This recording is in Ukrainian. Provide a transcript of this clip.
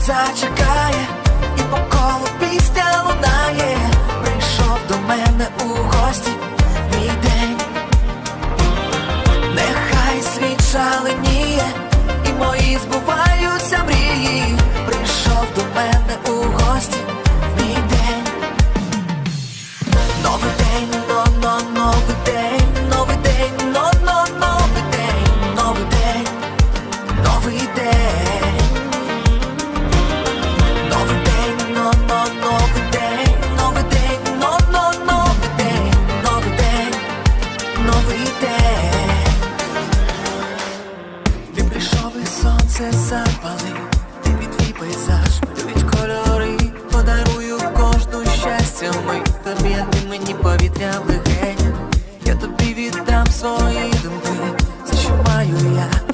серце чекає, і по колу пісня лунає. Прийшов до мене у гості мій день. Нехай світ шаленіє, і мої збуваються мрії. Прийшов до мене у сонце запали, ти твій пейзаж, малюють кольори, подарую кожну щастя ми. Тобі, ти мені повітря в легенях я тобі віддам свої думки, за що маю я.